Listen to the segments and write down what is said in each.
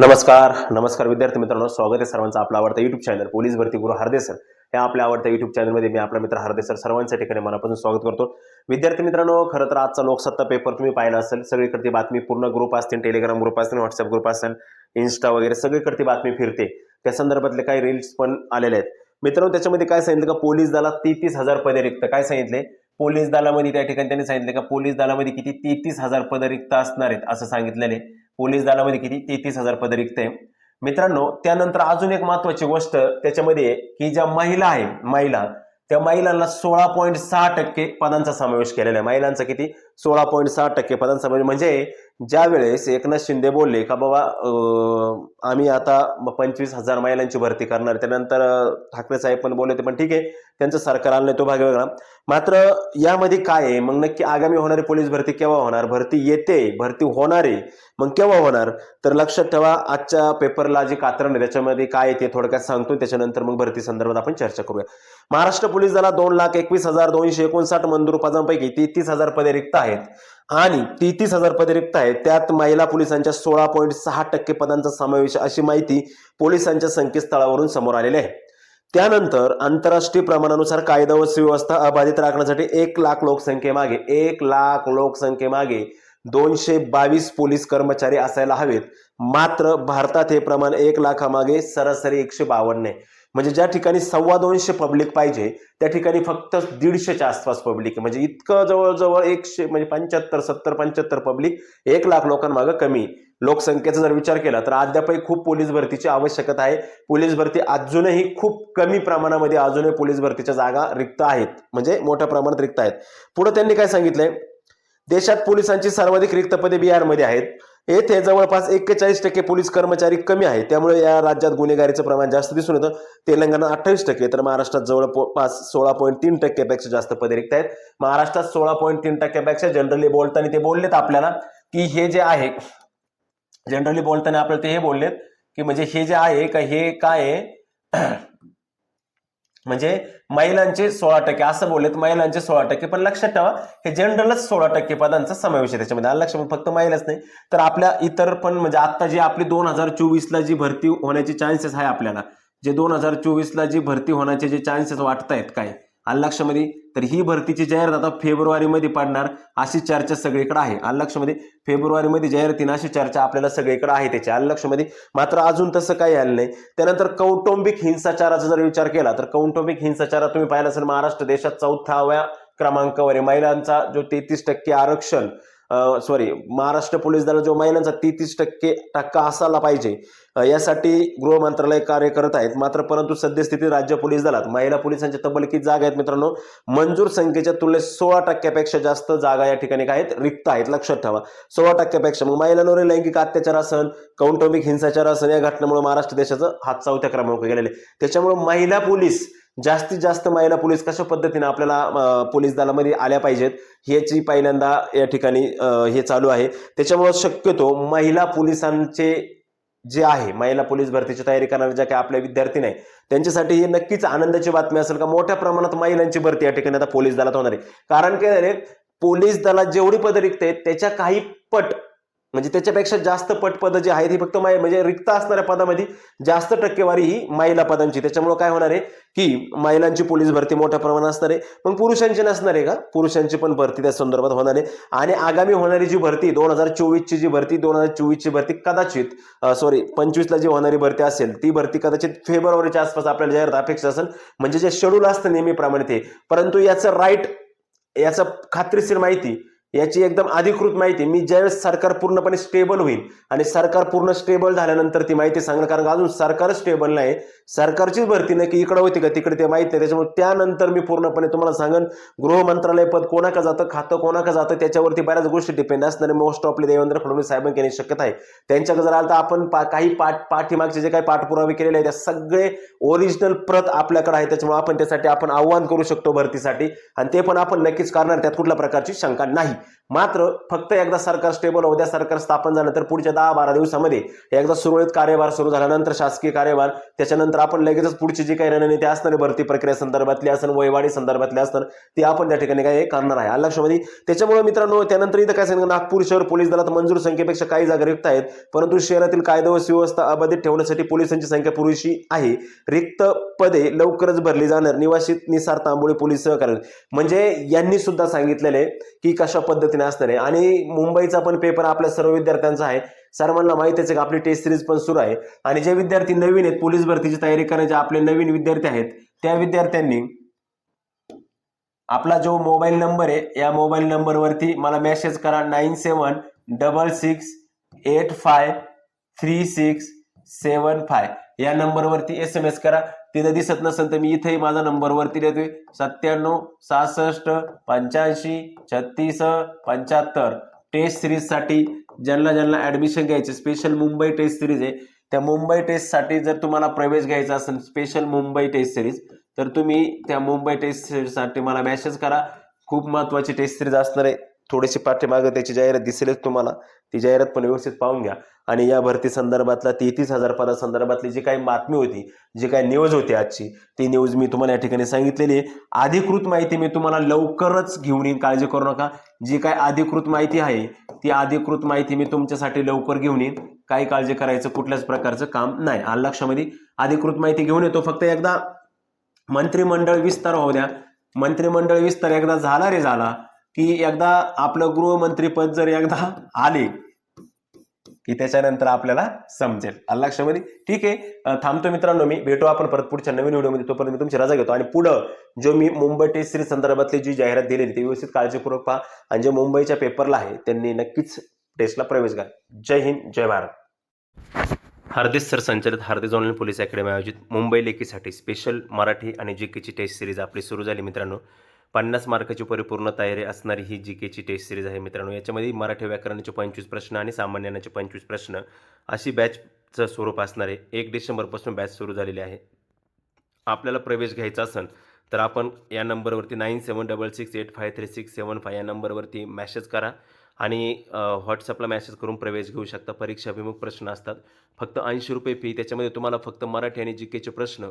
नमस्कार नमस्कार विद्यार्थी मित्रांनो. स्वागत आहे सर्वांचं आपला आवडता युट्यूब चॅनल पोलीस भरती गुरु हरदेसर. या आपल्या आवडत्या युट्यूब चॅनलमध्ये मी आपला मित्र हरदेसर सर्वांच्या ठिकाणी मनापासून स्वागत करतो. विद्यार्थी मित्रांनो खरं तर आजचा लोकसत्ता पेपर तुम्ही पाहिला असेल. सगळीकडे बातमी पूर्ण ग्रुप असतील टेलिग्राम ग्रुप असतील व्हॉट्सअप ग्रुप असेल इन्स्टा वगैरे सगळीकडे बातमी फिरते. त्या संदर्भातले काही रील्स पण आलेले आहेत. मित्रांनो त्याच्यामध्ये काय सांगितलं का पोलीस दलात तेहतीस हजार पदे रिक्त. काय सांगितले? पोलीस दलामध्ये त्या ठिकाणी त्यांनी सांगितले का पोलीस दलामध्ये किती तेहतीस हजार पदे रिक्त असणार आहेत असं सांगितलेले पोलीस दलामध्ये किती? तेहतीस हजार पदे रिक्त आहे. मित्रांनो त्यानंतर अजून एक महत्वाची गोष्ट त्याच्यामध्ये की ज्या महिला आहे महिला त्या महिलांना सोळा पॉईंट सहा टक्के पदांचा समावेश केलेला आहे. महिलांचा किती? सोळा पॉईंट सहा टक्के पदांचा समावेश. म्हणजे ज्या वेळेस एकनाथ शिंदे बोलले का बाबा आम्ही आता पंचवीस हजार महिलांची भरती करणार त्यानंतर ठाकरे साहेब पण बोलले होते पण ठीक आहे त्यांचं सरकार आलं नाही तो भाग वेगळा. मात्र यामध्ये काय आहे? मग नक्की आगामी होणारी पोलीस भरती केव्हा होणार? भरती येते भरती होणार आहे. मग केव्हा होणार? तर लक्षात ठेवा आजच्या पेपरला जे कात्रण आहे त्याच्यामध्ये काय आहे ते थोडक्यात सांगतो त्याच्यानंतर मग भरती संदर्भात आपण चर्चा करूया. महाराष्ट्र पोलीस दला दोन लाख एकवीस हजार दोनशे एकोणसाठ मंदूर पदांपैकी तेहतीस हजार पदे रिक्त आहेत. आणि तेहतीस हजार पदे रिक्त आहेत त्यात महिला पोलिसांच्या सोळा पॉईंट सहा टक्के पदांचा समावेश अशी माहिती पोलिसांच्या संकेतस्थळावरून समोर आलेली आहे. त्यानंतर आंतरराष्ट्रीय प्रमाणानुसार कायदा व सुव्यवस्था अबाधित राखण्यासाठी एक लाख लोकसंख्येमागे एक लाख लोकसंख्येमागे दोनशे बावीस पोलीस कर्मचारी असायला हवेत. मात्र भारतात हे प्रमाण एक लाखामागे सरासरी एकशे बावन्न आहे. म्हणजे ज्या ठिकाणी सव्वा दोनशे पब्लिक पाहिजे त्या ठिकाणी फक्त दीडशेच्या आसपास पब्लिक आहे. म्हणजे इतकं जवळजवळ एकशे म्हणजे पंच्याहत्तर सत्तर पंच्याहत्तर पब्लिक एक लाख लोकांमागं कमी लोकसंख्येचा जर विचार केला तर अद्यापही खूप पोलीस भरतीची आवश्यकता आहे. पोलीस भरती अजूनही खूप कमी प्रमाणामध्ये अजूनही पोलीस भरतीच्या जागा रिक्त आहेत. म्हणजे मोठ्या प्रमाणात रिक्त आहेत. पुढे त्यांनी काय सांगितलंय? देशात पोलिसांची सर्वाधिक रिक्त पदे बिहारमध्ये आहेत. येथे जवळपास एक्केचाळीस टक्के पोलीस कर्मचारी कमी आहे त्यामुळे या राज्यात गुन्हेगारीचं प्रमाण जास्त दिसून येतं. तेलंगणा अठ्ठावीस टक्के तर महाराष्ट्रात जवळपास सोळा पॉईंट तीन टक्क्यापेक्षा जास्त पदे रिक्त आहेत. महाराष्ट्रात सोळा पॉईंट तीन टक्क्यापेक्षा जनरली बोलताना ते बोललेत आपल्याला की हे जे आहे जनरली बोलताना आपल्याला ते हे बोललेत की म्हणजे हे जे आहे का हे काय आहे? म्हणजे महिलांचे सोळा टक्के असं बोललेत महिलांचे सोळा टक्के. पण लक्षात ठेवा हे जनरलच सोळा टक्के पदांचा समावेश आहे त्याच्यामध्ये. आलं लक्षात फक्त महिलाच नाही तर आपल्या इतर पण म्हणजे आता जी आपली दोन हजार चोवीसला जी भरती होण्याचे चान्सेस आहे आपल्याला जे दोन हजार चोवीसला जी भरती होण्याचे जे चान्सेस वाटत आहेत काय आलं लक्षामध्ये तर ही भरतीची जाहिरात आता फेब्रुवारीमध्ये पडणार अशी चर्चा सगळीकडे आहे. आलं लक्षामध्ये फेब्रुवारीमध्ये जाहिरातीनं अशी चर्चा आपल्याला सगळीकडे आहे त्याची. आलं लक्षामध्ये मात्र अजून तसं काही आलं नाही. त्यानंतर कौटुंबिक हिंसाचाराचा जर विचार केला तर कौटुंबिक हिंसाचारात तुम्ही पाहिलं असेल महाराष्ट्र देशात चौथाव्या क्रमांकावर आहे. महिलांचा जो तेहतीस टक्के आरक्षण सॉरी महाराष्ट्र पोलीस दलात जो महिलांचा तेहतीस टक्के टक्का असायला पाहिजे. यासाठी गृह मंत्रालय कार्य करत आहेत. मात्र परंतु सद्यस्थितीत राज्य पोलीस दलात महिला पोलिसांच्या तब्बल किती जागा आहेत मित्रांनो. मंजूर संख्येच्या तुलनेत सोळा टक्क्यापेक्षा जास्त जागा या ठिकाणी काय आहेत? रिक्त आहेत. लक्षात ठेवा. सोळा टक्क्यापेक्षा. मग महिलांवर लैंगिक अत्याचार असन कौटुंबिक हिंसाचार असन या घटनेमुळे महाराष्ट्र देशाचं हात चौथ्या क्रमांक गेलेले. त्याच्यामुळे महिला पोलीस जास्तीत जास्त महिला पोलीस कशा पद्धतीने आपल्याला पोलीस दलामध्ये आल्या पाहिजेत ह्याची पहिल्यांदा या ठिकाणी हे चालू आहे. त्याच्यामुळं शक्यतो महिला पोलिसांचे जे आहे महिला पोलीस भरतीची तयारी करणारे ज्या काही आपल्या विद्यार्थी नाही त्यांच्यासाठी ही नक्कीच आनंदाची बातमी असेल का? मोठ्या प्रमाणात महिलांची भरती या ठिकाणी आता पोलीस दलात होणार आहे. कारण काय झाले पोलीस दलात जेवढी पदं रिक्त आहेत त्याच्या काही पट म्हणजे त्याच्यापेक्षा जास्त पटपदं जी आहेत ही फक्त माय म्हणजे रिक्त असणाऱ्या पदामध्ये जास्त टक्केवारी ही महिला पदांची. त्याच्यामुळे काय होणार आहे की महिलांची पोलीस भरती मोठ्या प्रमाणात असणार आहे मग पुरुषांची नसणार आहे का? पुरुषांची पण भरती त्या संदर्भात होणार आहे. आणि आगामी होणारी जी भरती दोन हजार चोवीसची जी भरती दोन हजार चोवीसची भरती कदाचित सॉरी पंचवीसला जी होणारी भरती असेल ती भरती कदाचित फेब्रुवारीच्या आसपास आपल्याला जाहीर अपेक्षा असेल. म्हणजे जे शेड्यूल असतं नेहमीप्रमाणे ते. परंतु याचं राईट याचं खात्रीशीर माहिती याची एकदम अधिकृत माहिती. मी ज्यावेळेस सरकार पूर्णपणे स्टेबल होईल आणि सरकार पूर्ण स्टेबल झाल्यानंतर ती माहिती सांगणार कारण अजून सरकार स्टेबल नाही. सरकारचीच भरती नाही की इकडं होती का तिकडे ते माहिती नाही. त्याच्यामुळे त्यानंतर मी पूर्णपणे तुम्हाला सांगेन गृह मंत्रालय पद कोणाका जातं खातं कोणाका जातं त्याच्यावरती बऱ्याच गोष्टी डिपेंड असणारे मोस्ट ऑफली देवेंद्र फडणवीस साहेबांक येण्याची शक्यता आहे. त्यांच्याकडे जर आलं तर आपण पा- काही पाठ पाठीमागचे जे काही पाठपुरावे केलेले आहेत त्या सगळे ओरिजिनल प्रत आपल्याकडे आहे त्याच्यामुळे आपण त्यासाठी आपण आव्हान करू शकतो भरतीसाठी. आणि ते पण आपण नक्कीच करणार. त्यात कुठल्या प्रकारची शंका नाही. मात्र फक्त एकदा सरकार स्टेबल उद्या द्या सरकार स्थापन झालं तर पुढच्या दहा बारा दिवसामध्ये एकदा सुरळीत कार्यभार सुरू झाल्यानंतर शासकीय कार्यभार त्याच्यानंतर आपण लगेचच पुढची जी काही रणनीती असणार भरती प्रक्रिया संदर्भातली असेल वयवाढी संदर्भातली असणार ती आपण त्या ठिकाणी काय करणार आहे. आलं लक्षामध्ये त्याच्यामुळे मित्रांनो त्यानंतर इथं काय सांगितलं नागपूर शहर पोलीस दलात मंजूर संख्येपेक्षा काही जागा रिक्त आहेत परंतु शहरातील कायदा व सुव्यवस्था अबाधित ठेवण्यासाठी पोलिसांची संख्या पुरेशी आहे. रिक्त पदे लवकरच भरली जाणार. निवासित निसार तांबोळी पोलीस सहकार्य म्हणजे यांनी सुद्धा सांगितलेले की कशा पद्धतीने असणार आहे. आणि मुंबईचा पण पेपर आपल्या सर्व विद्यार्थ्यांचा आहे. सर्वांना माहितीच आहे की आपली टेस्ट सिरीज पण सुरू आहे. आणि जे विद्यार्थी नवीन आहेत पोलीस भरतीची तयारी करण्याचे आपले नवीन विद्यार्थी आहेत त्या विद्यार्थ्यांनी आपला जो मोबाईल नंबर आहे या मोबाईल नंबरवरती मला मेसेज करा nine seven double six eight five three six seven five या नंबरवरती एस एम एस करा. तिथं दिसत नसेल तर मी इथेही माझा नंबरवरती देतोय. सत्त्याण्णव सहासष्ट पंच्याऐंशी छत्तीस पंच्याहत्तर. टेस्ट सिरीजसाठी ज्यांना ज्यांना ॲडमिशन घ्यायचे स्पेशल मुंबई टेस्ट सिरीज आहे. त्या मुंबई टेस्टसाठी जर तुम्हाला प्रवेश घ्यायचा असेल स्पेशल मुंबई टेस्ट सिरीज तर तुम्ही त्या मुंबई टेस्ट सिरीजसाठी मला मेसेज करा. खूप महत्त्वाची टेस्ट सिरीज असणार आहे. थोडीशी पाठीमागं त्याची जाहिरात दिसेलच तुम्हाला. ती जाहिरात पण व्यवस्थित पाहून घ्या. आणि या भरती संदर्भातला तेहतीस हजार पदासंदर्भातली जी काही बातमी होती जी काही न्यूज होती आजची ती न्यूज मी तुम्हाला या ठिकाणी सांगितलेली आहे. अधिकृत माहिती मी तुम्हाला लवकरच घेऊन येईन. काळजी करू नका. जी काय अधिकृत माहिती आहे ती अधिकृत माहिती मी तुमच्यासाठी लवकर घेऊन येईन. काही काळजी करायचं कुठल्याच प्रकारचं काम नाही. आल लक्षामध्ये? अधिकृत माहिती घेऊन येतो फक्त एकदा. मंत्रिमंडळ विस्तार होऊ द्या. मंत्रिमंडळ विस्तार एकदा झाला रे झाला. की एकदा आपलं गृहमंत्रीपद जर एकदा आले की त्याच्यानंतर आपल्याला समजेल. लक्षामध्ये ठीक आहे. थांबतो मित्रांनो मी. भेटू आपण परत पुढच्या नवीन व्हिडिओमध्ये. तोपर्यंत मी तुमची रजा घेतो. आणि पुढं जो मी मुंबई टेस्ट सिरीज संदर्भातली जी जाहिरात दिलेली ती व्यवस्थित काळजीपूर्वक पहा आणि जे मुंबईच्या पेपरला आहे त्यांनी नक्कीच टेस्टला प्रवेश घ्या. जय हिंद जय भारत. हार्दिक सर संचालित हार्दिक ऑनलाईन पोलीस अकॅडमी आयोजित मुंबई लेखीसाठी स्पेशल मराठी आणि जी केची टेस्ट सिरीज आपली सुरू झाली मित्रांनो. पन्नास मार्काची परिपूर्ण तयारी असणारी ही जी केची टेस्ट सिरीज आहे मित्रांनो. याच्यामध्ये मराठी व्याकरणाचे पंचवीस प्रश्न आणि सामान्य पंचवीस प्रश्न अशी बॅचचं स्वरूप असणार आहे. एक डिसेंबरपासून बॅच सुरू झालेली आहे. आपल्याला प्रवेश घ्यायचा असेल तर आपण या नंबरवरती nine seven double six eight five three six seven five या नंबरवरती मॅसेज करा आणि व्हॉट्सअपला मॅसेज करून प्रवेश घेऊ शकता. परीक्षाभिमुख प्रश्न असतात. फक्त ऐंशी रुपये फी त्याच्यामध्ये तुम्हाला फक्त मराठी आणि जी केचे प्रश्न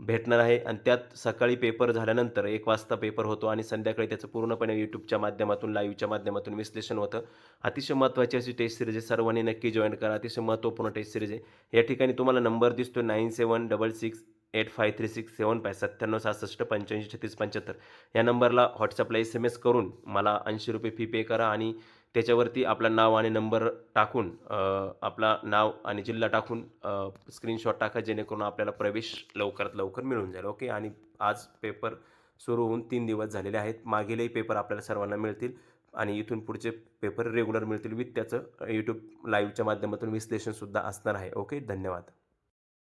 भेटणार आहे आणि त्यात सकाळी पेपर झाल्यानंतर एक वाजता पेपर होतो आणि संध्याकाळी त्याचं पूर्णपणे यूट्यूबच्या माध्यमातून लाईव्हच्या माध्यमातून विश्लेषण होतं. अतिशय महत्त्वाची अशी टेस्ट सिरीज आहे. सर्वांनी नक्की जॉईन करा. अतिशय महत्त्वपूर्ण टेस्ट सिरीज आहे. या ठिकाणी तुम्हाला नंबर दिसतो nine seven double six eight five three six seven five सत्त्याण्णव सहासष्ट पंच्याऐंशी छत्तीस पंच्याहत्तर. या नंबरला व्हॉट्सअपला एस एम एस करून मला ऐंशी रुपये फी पे करा आणि त्याच्यावरती आपलं नाव आणि नंबर टाकून आपला नाव आणि जिल्हा टाकून स्क्रीनशॉट टाका जेणेकरून आपल्याला प्रवेश लवकरात लवकर मिळून जाईल ओके? आणि आज पेपर सुरू होऊन तीन दिवस झालेले आहेत. मागीलही पेपर आपल्याला सर्वांना मिळतील आणि इथून पुढचे पेपर रेग्युलर मिळतील. विथ त्याचं यूट्यूब लाईव्हच्या माध्यमातून विश्लेषणसुद्धा असणार आहे ओके? धन्यवाद.